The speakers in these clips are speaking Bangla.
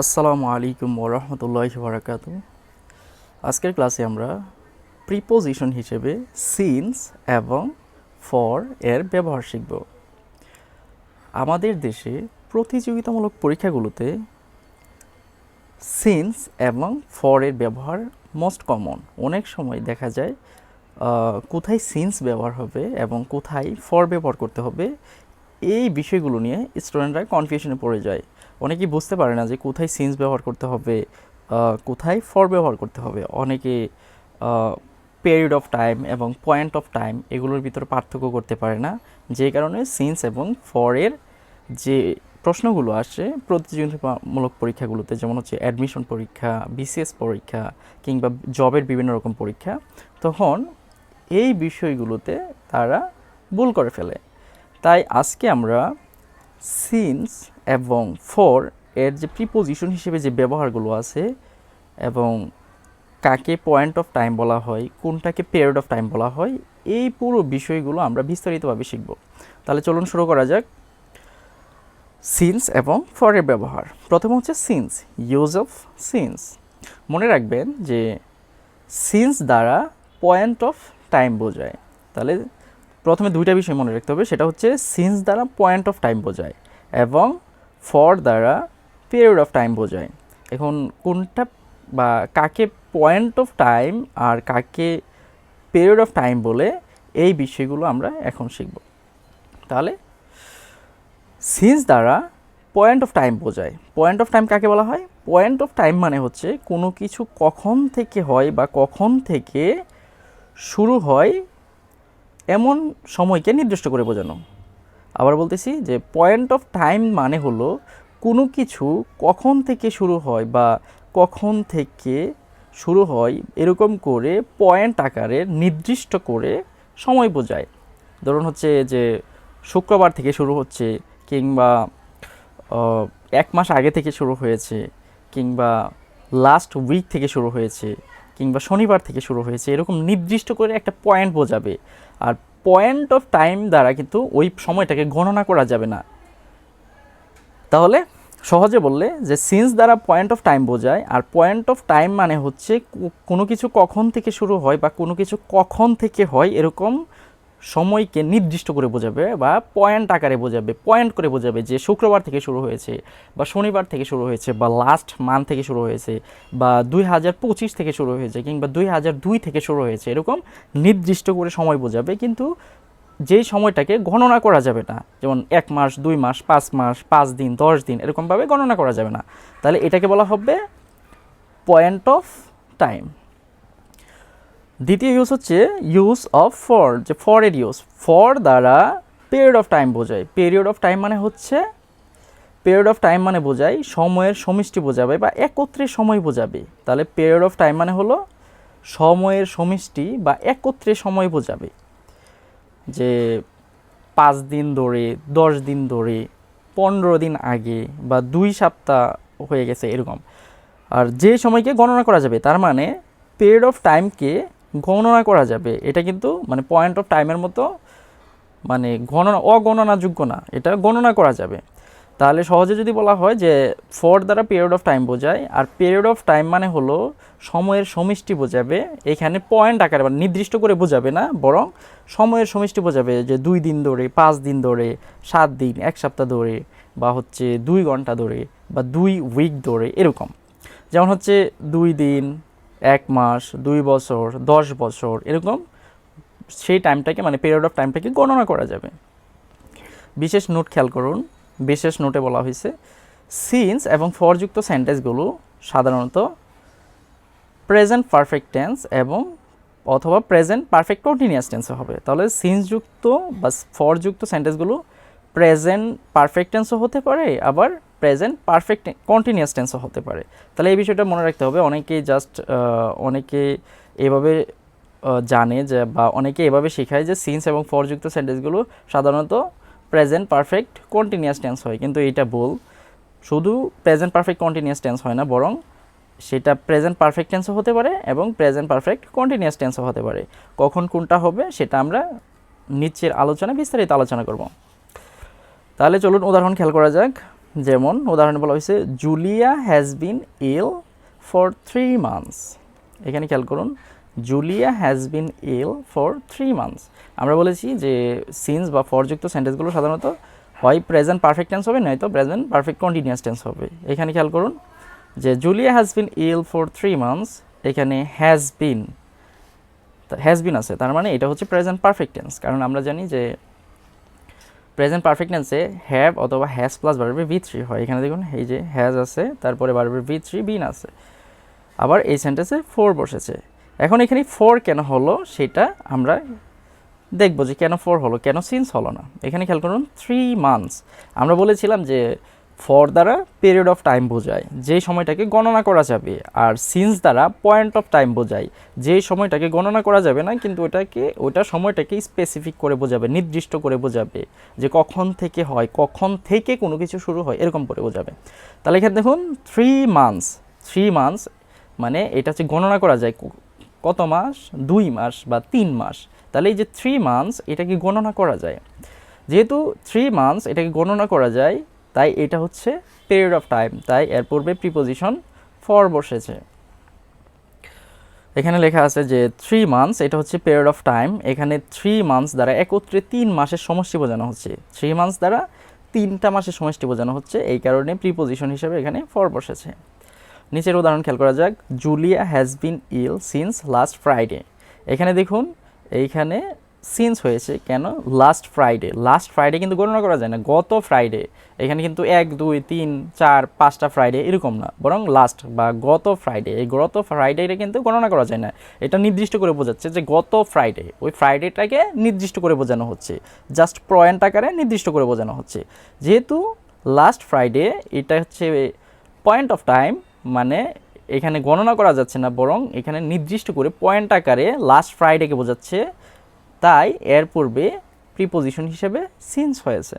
আসসালামু আলাইকুম ওরহমতুল্লাহি বারাকাতু আজকের ক্লাসে আমরা প্রিপোজিশন হিসেবে সিন্স এবং ফর এর ব্যবহার শিখব। আমাদের দেশে প্রতিযোগিতামূলক পরীক্ষাগুলোতে সিন্স এবং ফর এর ব্যবহার মোস্ট কমন অনেক সময় দেখা যায় কোথায় সিন্স ব্যবহার হবে এবং কোথায় ফর ব্যবহার করতে হবে, এই বিষয়গুলো নিয়ে স্টুডেন্টরা কনফিউশনে পড়ে যায়। অনেকেই বুঝতে পারে না যে কোথায় সিন্স ব্যবহার করতে হবে কোথায় ফর ব্যবহার করতে হবে। অনেকে পিরিয়ড অফ টাইম এবং পয়েন্ট অফ টাইম এগুলোর ভিতরে পার্থক্য করতে পারে না। যে কারণে সিন্স এবং ফরের যে প্রশ্নগুলো আসে, প্রতিযোগিতামূলক পরীক্ষাগুলোতে যেমন হচ্ছে অ্যাডমিশন পরীক্ষা বিসিএস পরীক্ষা কিংবা জবের বিভিন্ন রকম পরীক্ষা, তখন এই বিষয়গুলোতে তারা ভুল করে ফেলে। তাই আজকে আমরা সিন্স এবং ফর এর যে প্রিপোজিশন হিসেবে যে ব্যবহারগুলো আছে এবং কাকে পয়েন্ট অফ টাইম বলা হয়, কোনটাকে পিরিয়ড অফ টাইম বলা হয়, এই পুরো বিষয়গুলো আমরা বিস্তারিতভাবে শিখব। তাহলে চলুন শুরু করা যাক। সিন্স এবং ফরের ব্যবহার। প্রথম হচ্ছে সিন্স ইউজ অফ সিন্স মনে রাখবেন যে সিন্স দ্বারা পয়েন্ট অফ টাইম বোঝায়। তাহলে প্রথমে দুইটা বিষয় মনে রাখতে হবে, সেটা হচ্ছে সিন্স দ্বারা পয়েন্ট অফ টাইম বোঝায় এবং ফর দ্বারা পিরিয়ড অফ টাইম বোঝায়। এখন কোনটা বা কাকে পয়েন্ট অফ টাইম আর কাকে পিরিয়ড অফ টাইম বলে এই বিষয়গুলো আমরা এখন শিখব। তাহলে সিন্স দ্বারা পয়েন্ট অফ টাইম বোঝায়। পয়েন্ট অফ টাইম কাকে বলা হয়? পয়েন্ট অফ টাইম মানে হচ্ছে কোনো কিছু কখন থেকে হয় বা কখন থেকে শুরু হয় এমন সময়কে নির্দিষ্ট করে বোঝানো। আবার বলতেছি যে পয়েন্ট অফ টাইম মানে হলো কোনো কিছু কখন থেকে শুরু হয় বা কখন থেকে শুরু হয় এরকম করে পয়েন্ট আকারে নির্দিষ্ট করে সময় বোঝায়। ধরুন হচ্ছে যে শুক্রবার থেকে শুরু হচ্ছে কিংবা এক মাস আগে থেকে শুরু হয়েছে কিংবা লাস্ট উইক থেকে শুরু হয়েছে কিংবা শনিবার থেকে শুরু হয়েছে, এরকম নির্দিষ্ট করে একটা পয়েন্ট বোঝাবে। আর পয়েন্ট অফ টাইম দ্বারা কিন্তু ওই সময়টাকে গণনা করা যাবে না। তাহলে সহজে বললে যে সিন্স দ্বারা পয়েন্ট অফ টাইম বোঝায়, আর পয়েন্ট অফ টাইম মানে হচ্ছে কোনো কিছু কখন থেকে শুরু হয় বা কোনো কিছু কখন থেকে হয় এরকম সময়কে নির্দিষ্ট করে বোঝাবে বা পয়েন্ট আকারে বোঝাবে পয়েন্ট করে বোঝাবে যে শুক্রবার থেকে শুরু হয়েছে বা শনিবার থেকে শুরু হয়েছে বা লাস্ট মান্থ থেকে শুরু হয়েছে বা দুই হাজার পঁচিশ থেকে শুরু হয়েছে কিংবা দুই হাজার দুই থেকে শুরু হয়েছে, এরকম নির্দিষ্ট করে সময় বোঝাবে। কিন্তু যেই সময়টাকে গণনা করা যাবে না, যেমন এক মাস, দুই মাস, পাঁচ মাস, পাঁচ দিন, দশ দিন, এরকমভাবে গণনা করা যাবে না। তাহলে এটাকে বলা হবে পয়েন্ট অফ টাইম দ্বিতীয় ইউজ হচ্ছে ইউজ অফ ফর যে ফর এর ইউজ ফর দ্বারা পিরিয়ড অফ টাইম বোঝায়। পিরিয়ড অফ টাইম মানে হচ্ছে পিরিয়ড অফ টাইম মানে বোঝায়, সময়ের সমষ্টি বোঝাবে বা একত্রে সময় বোঝাবে। তাহলে পিরিয়ড অফ টাইম মানে হলো সময়ের সমষ্টি বা একত্রে সময় বোঝাবে। যে পাঁচ দিন ধরে, দশ দিন ধরে, পনেরো দিন আগে বা দুই সপ্তাহ হয়ে গেছে এরকম। আর যে সময়কে গণনা করা যাবে, তার মানে পিরিয়ড অফ টাইমকে গণনা করা যাবে। এটা কিন্তু মানে পয়েন্ট অফ টাইমের মতো মানে গণনা, অগণনাযোগ্য না। এটা গণনা করা যাবে। তাহলে সহজে যদি বলা হয় যে ফর দ্বারা পিরিয়ড অফ টাইম বোঝায়, আর পিরিয়ড অফ টাইম মানে হলো সময়ের সমষ্টি বোঝাবে। এখানে পয়েন্ট আকারে মানে নির্দিষ্ট করে বোঝাবে না, বরং সময়ের সমষ্টি বোঝাবে যে দুই দিন ধরে, পাঁচ দিন ধরে, সাত দিন, এক সপ্তাহ ধরে, বা হচ্ছে দুই ঘণ্টা ধরে, বা দুই উইক ধরে, এরকম। যেমন হচ্ছে দুই দিন এক মাস, দুই বছর, দশ বছর, এরকম সেই টাইমটাকে মানে পিরিয়ড অফ টাইমটাকে গণনা করা যাবে। বিশেষ নোট খেয়াল করুন, বিশেষ নোটে বলা হয়েছে সিন্স এবং ফরযুক্ত সেন্টেন্সগুলো সাধারণত প্রেজেন্ট পারফেক্ট টেন্স এবং অথবা প্রেজেন্ট পারফেক্ট কন্টিনিউয়াস টেন্সে হবে। তাহলে সিন্সযুক্ত বা ফরযুক্ত সেন্টেন্সগুলো প্রেজেন্ট পারফেক্ট টেন্সও হতে পারে, আবার প্রেজেন্ট পারফেক্ট কন্টিনিউয়াস টেন্সও হতে পারে। তাহলে এই বিষয়টা মনে রাখতে হবে, অনেকেই জাস্ট অনেকে এভাবে জানে যে, বা অনেকে এভাবে শেখায় যে সিন্স এবং ফরযুক্ত সেন্টেন্সগুলো সাধারণত প্রেজেন্ট পারফেক্ট কন্টিনিউয়াস টেন্স হয়। কিন্তু এটা ভুল। শুধু প্রেজেন্ট পারফেক্ট কন্টিনিউয়াস টেন্স হয় না, বরং সেটা প্রেজেন্ট পারফেক্ট টেন্সও হতে পারে এবং প্রেজেন্ট পারফেক্ট কন্টিনিউয়াস টেন্সও হতে পারে। কখন কোনটা হবে সেটা আমরা নিচের আলোচনায় বিস্তারিত আলোচনা করব। তাহলে চলুন উদাহরণ খেয়াল করা যাক। যেমন উদাহরণে বলা হয়েছে Julia has been ill for three months এখানে খেয়াল করুন Julia has been ill for three months আমরা বলেছি যে সিন্স বা ফরযুক্ত সেন্টেন্সগুলো সাধারণত হয় প্রেজেন্ট পারফেক্ট টেন্স হবে, নয়তো প্রেজেন্ট পারফেক্ট কন্টিনিউয়াস টেন্স হবে। এখানে খেয়াল করুন যে Julia has been ill for three months এখানে হ্যাজ বিন হ্যাজ বিন আছে। তার মানে এটা হচ্ছে প্রেজেন্ট পারফেক্ট টেন্স কারণ আমরা জানি যে প্রেজেন্ট পারফেক্ট টেন্সে হ্যাভ অথবা হ্যাজ প্লাস বারবে ভি থ্রি হয়। এখানে দেখুন, এই যে হ্যাজ আছে, তারপরে বারবে ভি থ্রি বিন আছে। আবার এই সেন্টেন্সে ফোর বসেছে। এখন এখানে ফোর কেন হলো সেটা আমরা দেখব যে কেন ফোর হলো, কেন সিন্স হলো না। এখানে খেয়াল করুন থ্রি মান্থস আমরা বলেছিলাম যে ফর দ্বারা পিরিয়ড অফ টাইম বোঝায়। যে সময়টাকে গণনা করা যাবে, আর সিন্স দ্বারা পয়েন্ট অফ টাইম বোঝায়। যে সময়টাকে গণনা করা যাবে না, কিন্তু ওটাকে, ওটা সময়টাকে স্পেসিফিক করে বোঝাবে, নির্দিষ্ট করে বোঝাবে, যে কখন থেকে হয়, কখন থেকে কোনো কিছু শুরু হয়, এরকম করে বোঝাবে। তাহলে এখানে দেখুন থ্রি মান্থস থ্রি মান্থস মানে এটা হচ্ছে গণনা করা যায় কত মাস? দুই মাস বা তিন মাস। তাহলে এই যে থ্রি মান্থস এটাকে গণনা করা যায়। যেহেতু থ্রি মান্থস এটাকে গণনা করা যায় তাই এটা হচ্ছে পিরিয়ড অফ টাইম তাই এর পূর্বে প্রিপোজিশন ফর বসেছে। এখানে লেখা আছে যে থ্রি মান্থস এটা হচ্ছে পিরিয়ড অফ টাইম এখানে থ্রি মান্থস দ্বারা একত্রে তিন মাসের সমষ্টি বোঝানো হচ্ছে। থ্রি মান্থস দ্বারা তিনটা মাসের সমষ্টি বোঝানো হচ্ছে, এই কারণে প্রিপোজিশন হিসেবে এখানে ফর বসেছে। নিচের উদাহরণ খেয়াল করা যাক Julia has been ill since last Friday এখানে দেখুন, এইখানে সিন্স হয়েছে, কেন? লাস্ট ফ্রাইডে লাস্ট ফ্রাইডে কিন্তু গণনা করা যায় না, গত ফ্রাইডে এখানে কিন্তু এক, দুই, তিন, চার, পাঁচটা ফ্রাইডে এরকম না, বরং লাস্ট বা গত ফ্রাইডে এই গত ফ্রাইডেটা কিন্তু গণনা করা যায় না, এটা নির্দিষ্ট করে বোঝাচ্ছে যে গত ফ্রাইডে ওই ফ্রাইডেটাকে নির্দিষ্ট করে বোঝানো হচ্ছে জাস্ট পয়েন্ট আকারে নির্দিষ্ট করে বোঝানো হচ্ছে, যেহেতু লাস্ট ফ্রাইডে এটা হচ্ছে পয়েন্ট অফ টাইম মানে এখানে গণনা করা যাচ্ছে না, বরং এখানে নির্দিষ্ট করে পয়েন্ট আকারে লাস্ট ফ্রাইডেকে বোঝাচ্ছে তাই এর পূর্বে প্রিপোজিশন হিসেবে সিন্স হয়েছে।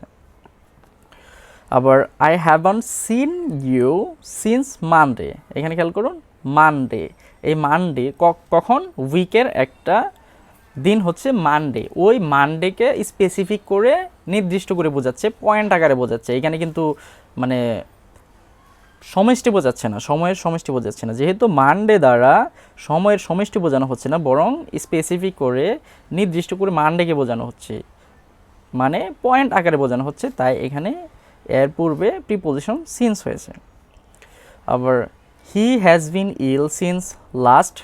আবার I haven't seen you since Monday এখানে খেয়াল করুন মানডে এই মানডে কখন? উইকের একটা দিন হচ্ছে মানডে ওই মানডেকে স্পেসিফিক করে, নির্দিষ্ট করে বোঝাচ্ছে পয়েন্ট আকারে বোঝাচ্ছে। এখানে কিন্তু মানে সমষ্টি বোঝাচ্ছে না, সময়ের সমষ্টি বোঝাচ্ছে না। যেহেতু মানডে দ্বারা সময়ের সমষ্টি বোঝানো হচ্ছে না, বরং স্পেসিফিক করে নির্দিষ্ট করে মানডেকে বোঝানো হচ্ছে। মানে পয়েন্ট আকারে বোঝানো হচ্ছে, তাই এখানে এর পূর্বে প্রিপোজিশন সিন্স হয়েছে। আবার he has been ill since last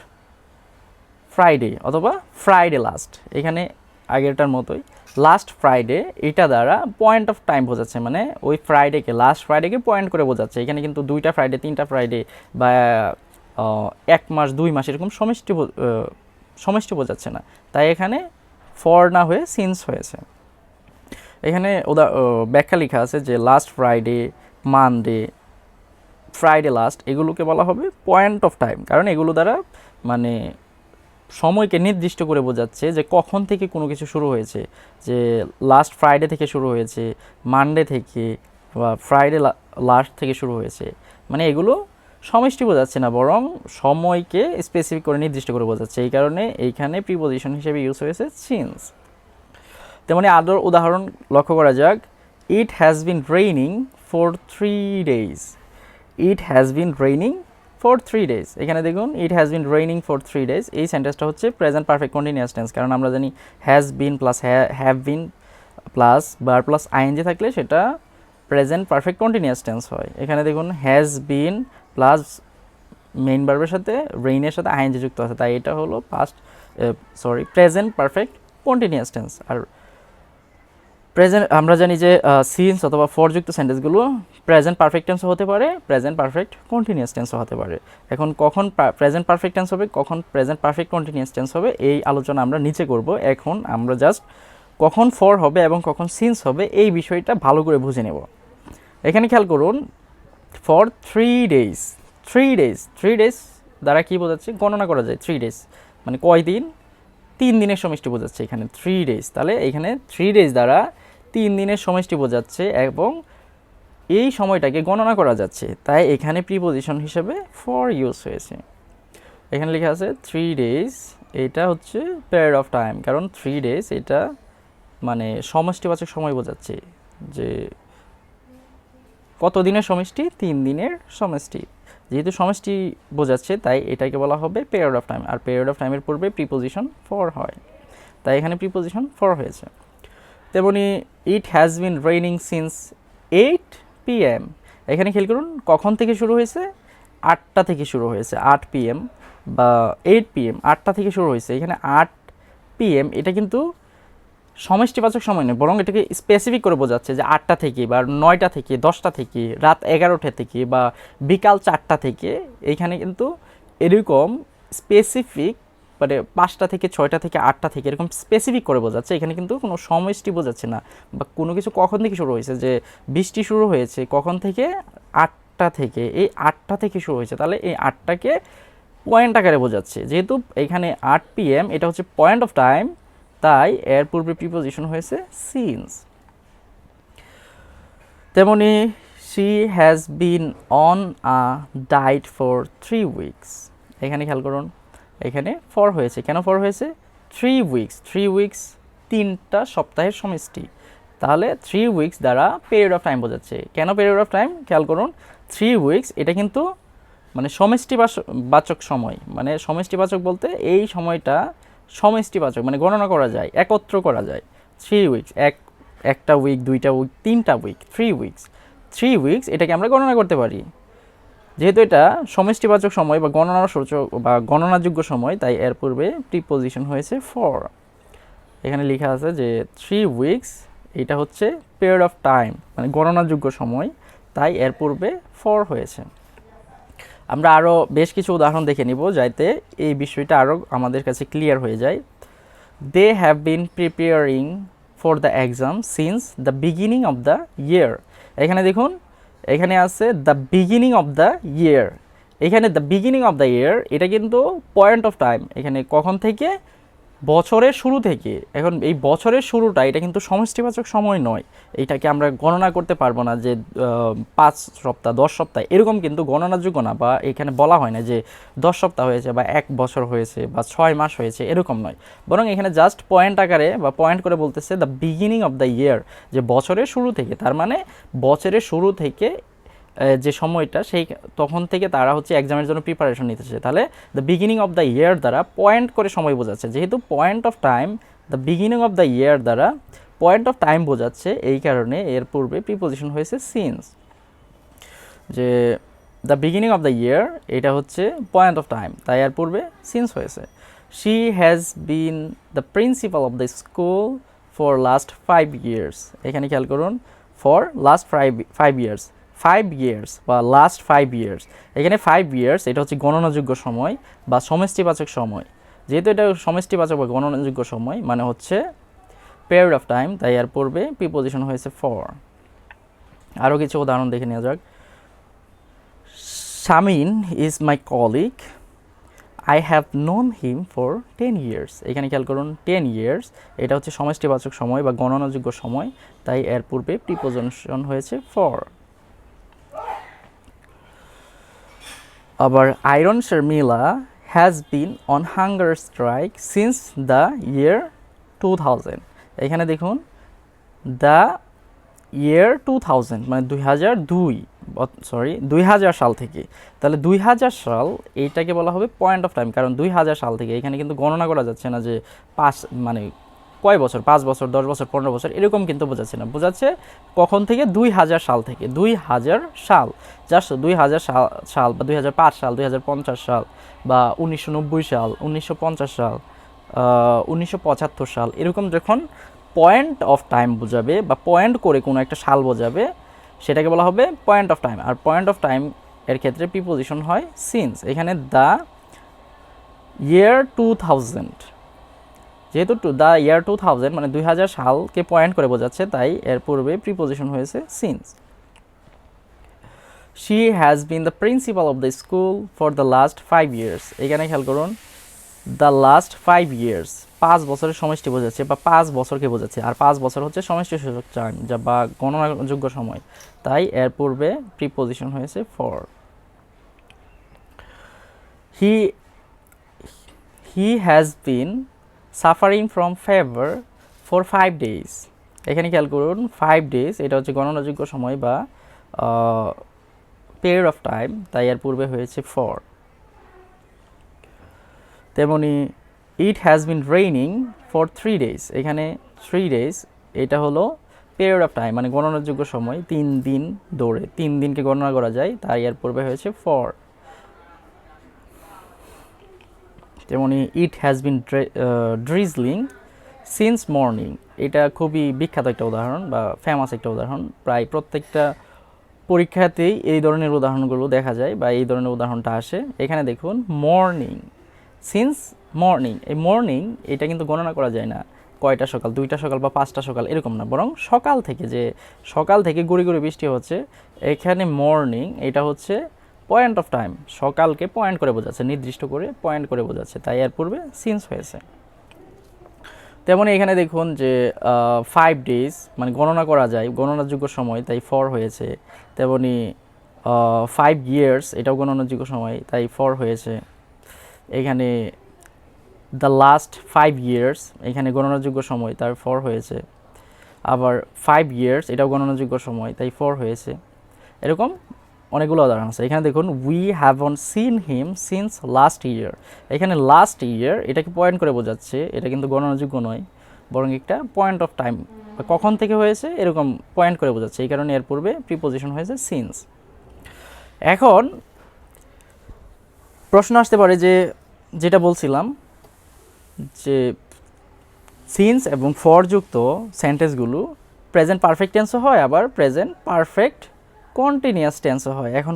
Friday অথবা ফ্রাইডে লাস্ট এখানে আগেরটার মতোই। লাস্ট ফ্রাইডে এটা দ্বারা পয়েন্ট অফ টাইম বোঝাচ্ছে মানে ওই ফ্রাইডেকে লাস্ট ফ্রাইডেকে পয়েন্ট করে বোঝাচ্ছে। এখানে কিন্তু দুইটা ফ্রাইডে তিনটা ফ্রাইডে বা এক মাস, দুই মাস এরকম সমষ্টি সমষ্টি বোঝাচ্ছে না। তাই এখানে ফর না হয়ে সিন্স হয়েছে। এখানে ওদা ব্যাখ্যা লেখা আছে যে last Friday Monday Friday last এগুলোকে বলা হবে পয়েন্ট অফ টাইম কারণ এগুলো দ্বারা মানে সময়কে নির্দিষ্ট করে বোঝাচ্ছে যে কখন থেকে কোনো কিছু শুরু হয়েছে, যে লাস্ট ফ্রাইডে থেকে শুরু হয়েছে মানডে থেকে বা ফ্রাইডে লাস্ট থেকে শুরু হয়েছে। মানে এগুলো সমষ্টি বোঝাচ্ছে না, বরং সময়কে স্পেসিফিক করে নির্দিষ্ট করে বোঝাচ্ছে। এই কারণে এইখানে প্রিপোজিশন হিসেবে ইউজ হয়েছে সিন্স তেমনি আদর উদাহরণ লক্ষ্য করা যাক। It has been raining for three days it has been raining for three days এখানে দেখুন it has been raining for three days এই সেন্টেন্সটা হচ্ছে প্রেজেন্ট পারফেক্ট কন্টিনিউয়াস টেন্স কারণ আমরা জানি has been plus have been plus bar plus ING থাকলে সেটা প্রেজেন্ট পারফেক্ট কন্টিনিউয়াস টেন্স হয়। এখানে দেখুন হ্যাজ বিন প্লাস মেইন বার্বের সাথে রেইনের সাথে আইএনজি যুক্ত আছে। তাই এটা হলো past sorry present perfect continuous tense আর প্রেজেন্ট আমরা জানি যে সিন্স অথবা ফরযুক্ত সেন্টেন্সগুলো প্রেজেন্ট পারফেক্ট টেন্সও হতে পারে প্রেজেন্ট পারফেক্ট কন্টিনিউয়াস টেন্সও হতে পারে। এখন কখন প্রেজেন্ট পারফেক্ট টেন্স হবে, কখন প্রেজেন্ট পারফেক্ট কন্টিনিউয়াস টেন্স হবে, এই আলোচনা আমরা নিচে করব। এখন আমরা জাস্ট কখন ফর হবে এবং কখন সিন্স হবে, এই বিষয়টা ভালো করে বুঝে নেব। এখানে খেয়াল করুন for three days three days three days দ্বারা কী বোঝাচ্ছে? গণনা করা যায় থ্রি ডেজ মানে কয় দিন তিন দিনের সমষ্টি বোঝাচ্ছে এখানে থ্রি ডেজ তাহলে এখানে থ্রি ডেজ দ্বারা তিন দিনের সমষ্টি বোঝাচ্ছে এবং এই সময়টাকে গণনা করা যাচ্ছে। তাই এখানে প্রিপোজিশন হিসেবে ফর ইউজ হয়েছে। এখানে লেখা আছে থ্রি ডেজ এটা হচ্ছে পিরিয়ড অফ টাইম কারণ থ্রি ডেজ এটা মানে সমষ্টিবাচক সময় বোঝাচ্ছে যে কত দিনের সমষ্টি? তিন দিনের সমষ্টি। যেহেতু সমষ্টি বোঝাচ্ছে, তাই এটাকে বলা হবে পিরিয়ড অফ টাইম আর পিরিয়ড অফ টাইমের পূর্বে প্রিপোজিশন ফর হয়। তাই এখানে প্রিপোজিশন ফর হয়েছে। তেমনি it has been raining since eight P M এখানে খেয়াল করুন, কখন থেকে শুরু হয়েছে? আটটা থেকে শুরু হয়েছে, আট পি এম বা এইট পি এম আটটা থেকে শুরু হয়েছে। এখানে আট পি এম এটা কিন্তু সমষ্টিবাচক সময় নয়, বরং এটাকে স্পেসিফিক করে বোঝাচ্ছে যে আটটা থেকে বা নয়টা থেকে, দশটা থেকে, রাত এগারোটা থেকে বা বিকাল চারটা থেকে, এইখানে কিন্তু এরকম স্পেসিফিক মানে পাঁচটা থেকে ছয়টা থেকে আটটা থেকে এরকম স্পেসিফিক করে বোঝাচ্ছে। এখানে কিন্তু কোনো সমষ্টি বোঝাচ্ছে না বা কোনো কিছু কখন থেকে শুরু হয়েছে, যে বৃষ্টি শুরু হয়েছে কখন থেকে? আটটা থেকে। এই আটটা থেকে শুরু হয়েছে, তাহলে এই আটটাকে পয়েন্ট আকারে বোঝাচ্ছে। যেহেতু এখানে আট পিএম এটা হচ্ছে পয়েন্ট অফ টাইম তাই এর পূর্বে প্রিপোজিশন হয়েছে সিন্স তেমনি she has been on a diet for three weeks এখানে খেয়াল করুন, এখানে ফর হয়েছে। কেন ফর হয়েছে? থ্রি উইকস থ্রি উইকস তিনটা সপ্তাহের সমষ্টি। তাহলে থ্রি উইকস দ্বারা পিরিয়ড অফ টাইম বোঝাচ্ছে। কেন পিরিয়ড অফ টাইম খেয়াল করুন থ্রি উইকস এটা কিন্তু মানে সমষ্টিবাচক, বাচক সময়। মানে সমষ্টিবাচক বলতে এই সময়টা সমষ্টিবাচক মানে গণনা করা যায়, একত্র করা যায়। থ্রি উইকস এক, একটা উইক দুইটা উইক তিনটা week three weeks three weeks এটাকে আমরা গণনা করতে পারি। যেহেতু এটা সমষ্টিবাচক সময় বা গণনার সূচক বা গণনাযোগ্য সময়, তাই এর পূর্বে প্রিপোজিশন হয়েছে ফর এখানে লেখা আছে যে থ্রি উইকস এটা হচ্ছে পিরিয়ড অফ টাইম মানে গণনাযোগ্য সময়, তাই এর পূর্বে ফর হয়েছে। আমরা আরও বেশ কিছু উদাহরণ দেখে নিব যাইতে এই বিষয়টা আরও আমাদের কাছে ক্লিয়ার হয়ে যায়। They have been preparing for the exam since the beginning of the year এখানে দেখুন, এখানে আছে the beginning of the year এখানে the beginning of the year এটা কিন্তু পয়েন্ট অফ টাইম এখানে কখন থেকে বছরের শুরু থেকে, এখন এই বছরের শুরুটা, এটা কিন্তু সমষ্টিবাচক সময় নয়। এইটাকে আমরা গণনা করতে পারব না যে পাঁচ সপ্তাহ, দশ সপ্তাহ, এরকম কিন্তু গণনাযোগ্য না বা এখানে বলা হয় না যে, দশ সপ্তাহ হয়েছে বা এক বছর হয়েছে বা ছয় মাস হয়েছে, এরকম নয়। বরং এখানে জাস্ট পয়েন্ট আকারে বা পয়েন্ট করে বলতেছে the beginning of the year যে বছরের শুরু থেকে, তার মানে বছরের শুরু থেকে যে সময়টা, সেই তখন থেকে তারা হচ্ছে এক্সামের জন্য প্রিপারেশন নিতেছে। তাহলে the beginning of the year দ্বারা পয়েন্ট করে সময় বোঝাচ্ছে। যেহেতু point of time the beginning of the year দ্বারা পয়েন্ট অফ টাইম বোঝাচ্ছে, এই কারণে এর পূর্বে প্রিপোজিশন হয়েছে সিন্স যে the beginning of the year এটা হচ্ছে পয়েন্ট অফ টাইম তাই এর পূর্বে সিন্স হয়েছে। She has been the principal of the school for last five years এখানে খেয়াল করুন for last five five years five years বা লাস্ট ফাইভ ইয়ার্স এখানে ফাইভ ইয়ার্স এটা হচ্ছে গণনাযোগ্য সময় বা সমষ্টিবাচক সময়। যেহেতু এটা সমষ্টিবাচক বা গণনাযোগ্য সময় মানে হচ্ছে পিরিয়ড অফ টাইম তাই এর পূর্বে প্রিপোজিশন হয়েছে ফর আরও কিছু উদাহরণ দেখে নেওয়া যাক। Shamin is my colleague I have known him for ten years এখানে খেয়াল করুন টেন ইয়ার্স এটা হচ্ছে সমষ্টিবাচক সময় বা গণনাযোগ্য সময়, তাই এর পূর্বে প্রিপোজিশন হয়েছে ফর আবার iron Sharmila has been on hunger strike since the year two thousand এখানে দেখুন দ্য ইয়ার টু থাউজেন্ড মানে দুই হাজার দুই সরি দুই হাজার সাল থেকে। তাহলে দুই হাজার সাল এইটাকে বলা হবে পয়েন্ট অফ টাইম কারণ দুই হাজার সাল থেকে এখানে কিন্তু গণনা করা যাচ্ছে না যে পাঁচ মানে কয় বছর? পাঁচ বছর, দশ বছর, পনেরো বছর? এরকম কিন্তু বোঝাচ্ছে না। বোঝাচ্ছে কখন থেকে? দুই হাজার সাল থেকে। দুই হাজার সাল। জাস্ট দুই হাজার সাল বা দুই হাজার পাঁচ সাল, দুই হাজার পঞ্চাশ সাল বা উনিশশো নব্বই সাল, উনিশশো পঞ্চাশ সাল উনিশশো পঁচাত্তর সাল, এরকম যখন পয়েন্ট অফ টাইম বোঝাবে বা পয়েন্ট করে কোনো একটা সাল বোঝাবে, সেটাকে বলা হবে পয়েন্ট অফ টাইম আর পয়েন্ট অফ টাইম এর ক্ষেত্রে প্রিপোজিশন হয় সিন্স এখানে দ্য ইয়ার টু থাউজেন্ড যেহেতু to the year two thousand মানে দুই হাজার সালকে পয়েন্ট করে বোঝাচ্ছে, তাই এর পূর্বে প্রিপোজিশন হয়েছে since she has been the principal of the school for the last five years এখানে খেয়াল করুন দ্য লাস্ট ফাইভ ইয়ার্স পাঁচ বছরের সমষ্টি বোঝাচ্ছে বা পাঁচ বছরকে বোঝাচ্ছে, আর পাঁচ বছর হচ্ছে সমষ্টি সূচক টাইম যা বা গণনাযোগ্য সময়। তাই এর পূর্বে প্রিপোজিশন হয়েছে for he he has been suffering from fever for five days এখানে খেয়াল করুন ফাইভ ডেজ এটা হচ্ছে গণনাযোগ্য সময় বা পিরিয়ড অফ টাইম তাই এর পূর্বে হয়েছে ফর তেমনি it has been raining for three days এখানে থ্রি ডেজ এটা হলো পিরিয়ড অফ টাইম মানে গণনাযোগ্য সময়, তিন দিন দৌড়ে তিন দিনকে গণনা করা যায়, তাই এর পূর্বে হয়েছে ফর তেমনি it has been drizzling since morning. এটা খুবই বিখ্যাত একটা উদাহরণ বা ফেমাস একটা উদাহরণ। প্রায় প্রত্যেকটা পরীক্ষাতেই এই ধরনের উদাহরণগুলো দেখা যায় বা এই ধরনের উদাহরণটা আসে। এখানে দেখুন, মর্নিং, সিন্স মর্নিং। এই মর্নিং, এটা কিন্তু গণনা করা যায় না কয়টা সকাল, দুইটা সকাল বা পাঁচটা সকাল, এরকম না। বরং সকাল থেকে যে, সকাল থেকে গুড়ি গুড়ি বৃষ্টি হচ্ছে, এখানে মর্নিং, এটা হচ্ছে পয়েন্ট অফ টাইম সকালকে পয়েন্ট করে বোঝাচ্ছে, নির্দিষ্ট করে পয়েন্ট করে বোঝাচ্ছে, তাই এর পূর্বে সিন্স হয়েছে। তেমন এখানে দেখুন যে ফাইভ ডেজ মানে গণনা করা যায়, গণনাযোগ্য সময়, তাই ফর হয়েছে। তেমনি ফাইভ ইয়ার্স এটাও গণনাযোগ্য সময়, তাই ফর হয়েছে। এখানে দ্য লাস্ট ফাইভ ইয়ার্স এখানে গণনাযোগ্য সময়, তার ফর হয়েছে। আবার ফাইভ ইয়ার্স এটাও গণনাযোগ্য সময়, তাই ফর হয়েছে। এরকম অনেকগুলো উদাহরণ আছে। এখানে দেখুন we have on seen him since last year এখানে লাস্ট ইয়ার এটাকে পয়েন্ট করে বোঝাচ্ছে, এটা কিন্তু গণনাযোগ্য নয়, বরং একটা পয়েন্ট অফ টাইম কখন থেকে হয়েছে এরকম পয়েন্ট করে বোঝাচ্ছে, এই কারণে এর পূর্বে প্রিপোজিশন হয়েছে সিন্স এখন প্রশ্ন আসতে পারে যে, যেটা বলছিলাম, যে সিন্স এবং ফর যুক্ত সেন্টেন্সগুলো প্রেজেন্ট পারফেক্ট টেন্সও হয়, আবার প্রেজেন্ট পারফেক্ট কন্টিনিউয়াস টেন্সও হয়। এখন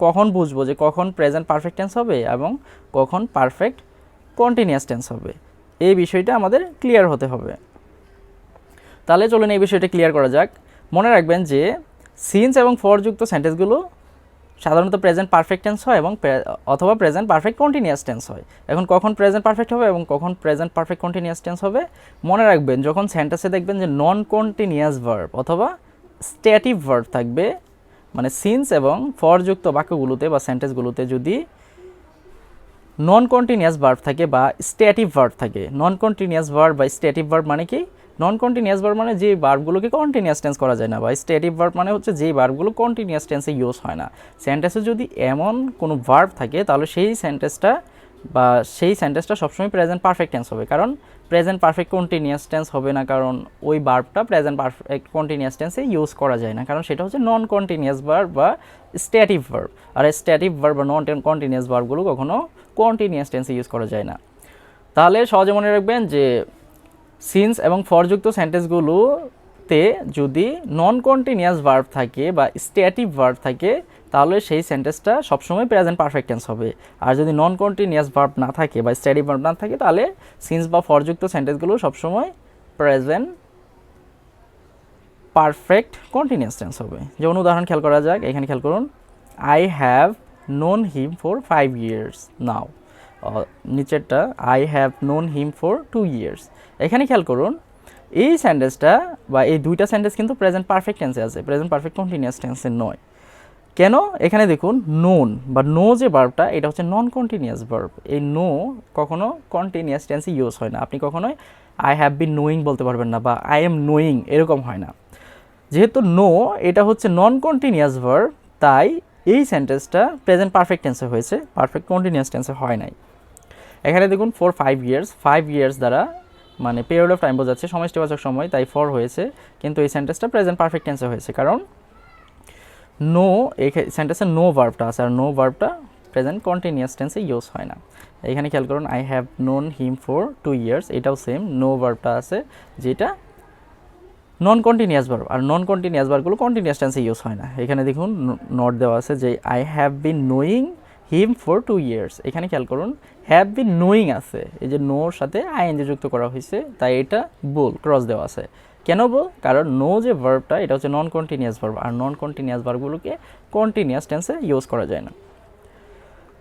কখন বুঝব যে কখন প্রেজেন্ট পারফেক্ট টেন্স হবে এবং কখন পারফেক্ট কন্টিনিউয়াস টেন্স হবে? এই বিষয়টা আমাদের ক্লিয়ার হতে হবে। তাহলে চলুন এই বিষয়টা ক্লিয়ার করা যাক। মনে রাখবেন যে সিন্স এবং ফর যুক্ত সেন্টেন্সগুলো সাধারণত প্রেজেন্ট পারফেক্ট টেন্স হয় এবং অথবা প্রেজেন্ট পারফেক্ট কন্টিনিউয়াস টেন্স হয়। এখন কখন প্রেজেন্ট পারফেক্ট হবে এবং কখন প্রেজেন্ট পারফেক্ট কন্টিনিউয়াস টেন্স হবে? মনে রাখবেন, যখন সেন্টেন্সে দেখবেন যে নন কন্টিনিউয়াস ভার্ব অথবা স্ট্যাটিভ ভার্ব থাকবে মানে সিন্স এবং ফরযুক্ত বাক্যগুলোতে বা সেন্টেন্সগুলোতে যদি নন কন্টিনিউয়াস ভার্ব থাকে বা স্ট্যাটিভ ভার্ব থাকে নন কন্টিনিউয়াস ভার্ব বা স্ট্যাটিভ ভার্ব মানে কি? নন কন্টিনিউয়াস ভার্ব মানে যে ভার্বগুলোকে কন্টিনিউয়াস টেন্স করা যায় না বা স্ট্যাটিভ ভার্ব মানে হচ্ছে যে ভার্বগুলো কন্টিনিউয়াস টেন্সে ইউজ হয় না। সেন্টেন্সে যদি এমন কোনো ভার্ব থাকে তাহলে সেই সেন্টেন্সটা বা সেই সেন্টেন্সটা সবসময় প্রেজেন্ট পারফেক্ট টেন্স হবে। কারণ প্রেজেন্ট পারফেক্ট কন্টিনিউয়াস টেন্স হবে না, কারণ ওই বার্বটা প্রেজেন্ট পারফেক্ট কন্টিনিউয়াস টেন্সে ইউজ করা যায় না, কারণ সেটা হচ্ছে নন কন্টিনিউয়াস ভার্ব বা স্ট্যাটিভ ভার্ব আর স্ট্যাটিভ ভার্ব বা নন কন্টিনিউয়াস ভার্বগুলো কখনো কন্টিনিউয়াস টেন্সে ইউজ করা যায় না। তাহলে সহজে মনে রাখবেন যে সিন্স এবং ফরযুক্ত সেন্টেন্সগুলোতে যদি নন কন্টিনিউয়াস ভার্ব থাকে বা স্ট্যাটিভ ভার্ব থাকে তাহলে সেই সেন্টেন্সটা সবসময় প্রেজেন্ট পারফেক্ট টেন্স হবে। আর যদি নন কন্টিনিউয়াস ভার্ব না থাকে বা স্ট্যাটিভ ভার্ব না থাকে, তাহলে সিন্স বা ফরযুক্ত সেন্টেন্সগুলো সবসময় প্রেজেন্ট পারফেক্ট কন্টিনিউয়াস টেন্স হবে। যেমন উদাহরণ খেয়াল করা যাক, এখানে খেয়াল করুন I have known him for five years now নিচেরটা I have known him for two years এখানে খেয়াল করুন, এই সেন্টেন্সটা বা এই দুইটা সেন্টেন্স কিন্তু প্রেজেন্ট পারফেক্ট টেন্সে আছে প্রেজেন্ট পারফেক্ট কন্টিনিউয়াস টেন্সে নয়। কেন? এখানে দেখুন নোন বা নো যে বার্বটা এটা হচ্ছে নন কন্টিনিউয়াস বার্ব এই নো কখনো কন্টিনিউয়াস টেন্সে ইউজ হয় না। আপনি কখনোই আই হ্যাভ বিন নোয়িং বলতে পারবেন না, বা আই এম নোয়িং এরকম হয় না। যেহেতু নো এটা হচ্ছে নন কন্টিনিউয়াস ভার্ব তাই এই সেন্টেন্সটা প্রেজেন্ট পারফেক্ট টেন্সে হয়েছে পারফেক্ট কন্টিনিউয়াস টেন্সে হয় নাই। এখানে দেখুন four five years five years দ্বারা মানে পিরিয়ড অফ টাইম বোঝাচ্ছে, সমষ্টিবাচক সময়, তাই ফর হয়েছে, কিন্তু এই সেন্টেন্সটা প্রেজেন্ট পারফেক্ট টেন্সে হয়েছে। কারণ নো এই সেন্টেন্সে নো ভার্বটা আছে, আর নো ভার্বটা প্রেজেন্ট কন্টিনিউয়াস টেন্সে ইউজ হয় না। এখানে খেয়াল করুন I have known him for two years এটাও সেম নো ভার্বটা আছে, যেটা নন কন্টিনিউয়াস ভার্ব আর নন কন্টিনিউয়াস ভার্বগুলো কন্টিনিউয়াস টেন্সে ইউজ হয় না। এখানে দেখুন নোট দেওয়া আছে যে I have been knowing him for two years এখানে খেয়াল করুন হ্যাভ বিন নোয়িং আছে, এই যে নোর সাথে আইএনজি যুক্ত করা হয়েছে তাই এটা বল ক্রস দেওয়া আছে। কেন বল? কারণ নো যে ভার্বটা এটা হচ্ছে নন কন্টিনিউয়াস ভার্ব আর নন কন্টিনিউয়াস ভার্বগুলোকে কন্টিনিউয়াস টেন্সে ইউজ করা যায় না।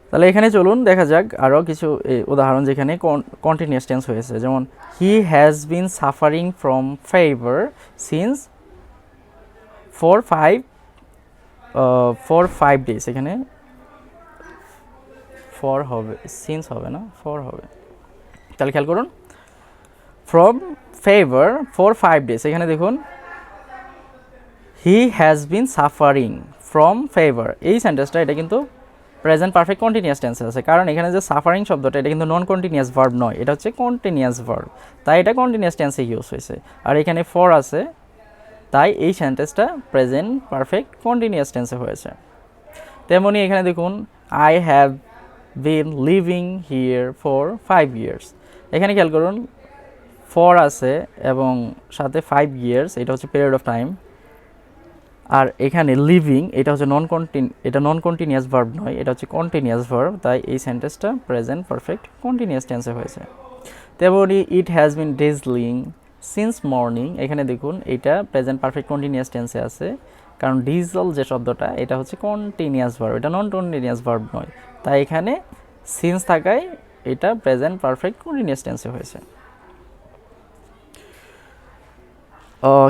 তাহলে এখানে চলুন, দেখা যাক আরও কিছু উদাহরণ যেখানে কন্টিনিউয়াস টেন্স হয়েছে। যেমন he has been suffering from fever since four five four five days এখানে ফর হবে সিন্স হবে না ফর হবে। তাহলে খেয়াল করুন from fever for five days এখানে দেখুন he has been suffering from fever এই সেন্টেন্সটা এটা কিন্তু প্রেজেন্ট পারফেক্ট কন্টিনিউয়াস টেন্সে আছে। কারণ এখানে যে সাফারিং শব্দটা, এটা কিন্তু নন কন্টিনিউয়াস ভার্ব নয়, এটা হচ্ছে কন্টিনিউয়াস ভার্ব তাই এটা কন্টিনিউয়াস টেন্সে ইউজ হয়েছে। আর এখানে ফর আছে, তাই এই সেন্টেন্সটা প্রেজেন্ট পারফেক্ট কন্টিনিউয়াস টেন্সে হয়েছে। তেমনি এখানে দেখুন I have been living here for five years এখানে খেয়াল করুন ফর আছে এবং সাথে ফাইভ ইয়ার্স এটা হচ্ছে পিরিয়ড অফ টাইম আর এখানে লিভিং এটা হচ্ছে নন কন্টিন এটা নন কন্টিনিউয়াস ভার্ব নয়, এটা হচ্ছে কন্টিনিউয়াস ভার্ব তাই এই সেন্টেন্সটা প্রেজেন্ট পারফেক্ট কন্টিনিউয়াস টেন্সে হয়েছে। তেমনি it has been drizzling since morning এখানে দেখুন, এটা প্রেজেন্ট পারফেক্ট কন্টিনিউয়াস টেন্সে আছে, কারণ ডিজল যে শব্দটা, এটা হচ্ছে কন্টিনিউয়াস ভার্ব এটা নন কন্টিনিউয়াস ভার্ব নয়, তাই এখানে সিন্স থাকায় এটা প্রেজেন্ট পারফেক্ট কন্টিনিউয়াস টেন্সে হয়েছে।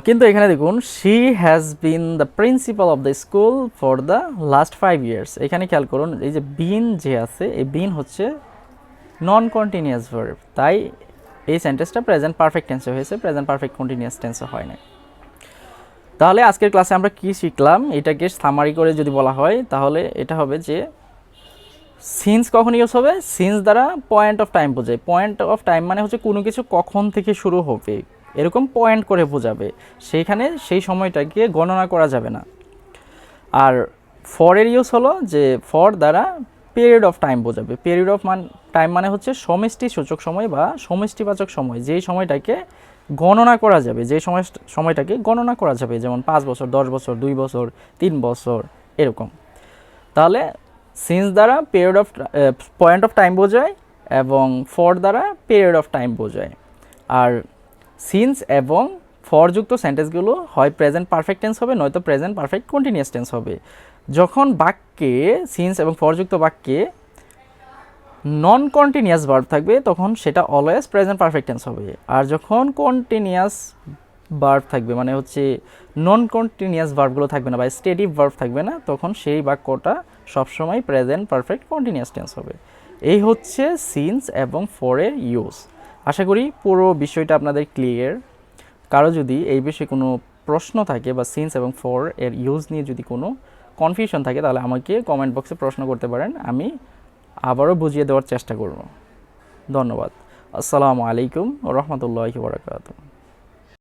কিন্তু এখানে দেখুন she has been the principal of the school for the last five years এখানে খেয়াল করুন, এই যে বিন যে আছে, এই বিন হচ্ছে নন কন্টিনিউয়াস ভার্ব তাই এই সেন্টেন্সটা প্রেজেন্ট পারফেক্ট টেন্সে হয়েছে প্রেজেন্ট পারফেক্ট কন্টিনিউয়াস টেন্সে হয় না তাহলে আজকের ক্লাসে আমরা কি শিখলাম? এটাকে সামারি করে যদি বলা হয়, তাহলে এটা হবে যে সিন্স কখন ইউজ হবে? সিন্স দ্বারা পয়েন্ট অফ টাইম বোঝায়। পয়েন্ট অফ টাইম মানে হচ্ছে কোনো কিছু কখন থেকে শুরু হবে। এরকম পয়েন্ট করে বোঝাবে। সেইখানে সেই সময়টাকে গণনা করা যাবে না। আর ফরের ইউজ হলো যে ফর দ্বারা পিরিয়ড অফ টাইম বোঝাবে। পিরিয়ড অফ মান টাইম মানে হচ্ছে সমষ্টি সূচক সময় বা সমষ্টিবাচক সময়। যেই সময়টাকে গণনা করা যাবে যে সময় সময়টাকে গণনা করা যাবে, যেমন পাঁচ বছর, দশ বছর, দুই বছর, তিন বছর, এরকম। তাহলে সিন্স দ্বারা period of point of time বোঝায় এবং ফর দ্বারা পিরিয়ড অফ টাইম বোঝায়। আর সিন্স এবং ফরযুক্ত সেন্টেন্সগুলো হয় প্রেজেন্ট পারফেক্ট টেন্স হবে, নয়তো প্রেজেন্ট পারফেক্ট কন্টিনিউয়াস টেন্স হবে। যখন বাক্যে সিন্স এবং ফরযুক্ত বাক্যে নন কন্টিনিউয়াস ভার্ব থাকবে, তখন সেটা অলওয়েজ প্রেজেন্ট পারফেক্ট টেন্স হবে। আর যখন কন্টিনিউয়াস ভার্ব থাকবে মানে হচ্ছে নন কন্টিনিউয়াস ভার্বগুলো থাকবে না বা স্টেটিভ ভার্ব থাকবে না, তখন সেই বাক্যটা সবসময় প্রেজেন্ট পারফেক্ট কন্টিনিউয়াস টেন্স হবে। এই হচ্ছে সিন্স এবং ফরের ইউজ আশা করি পুরো বিষয়টা আপনাদের ক্লিয়ার কারও যদি এই বিষয়ে কোনো প্রশ্ন থাকে বা সিন্স এবং ফর এর ইউজ নিয়ে যদি কোনো কনফিউশন থাকে, তাহলে আমাকে কমেন্ট বক্সে প্রশ্ন করতে পারেন। আমি আবারও বুঝিয়ে দেওয়ার চেষ্টা করব। ধন্যবাদ। আসসালামু আলাইকুম রহমতুল্লাহি বারাকাতুহ।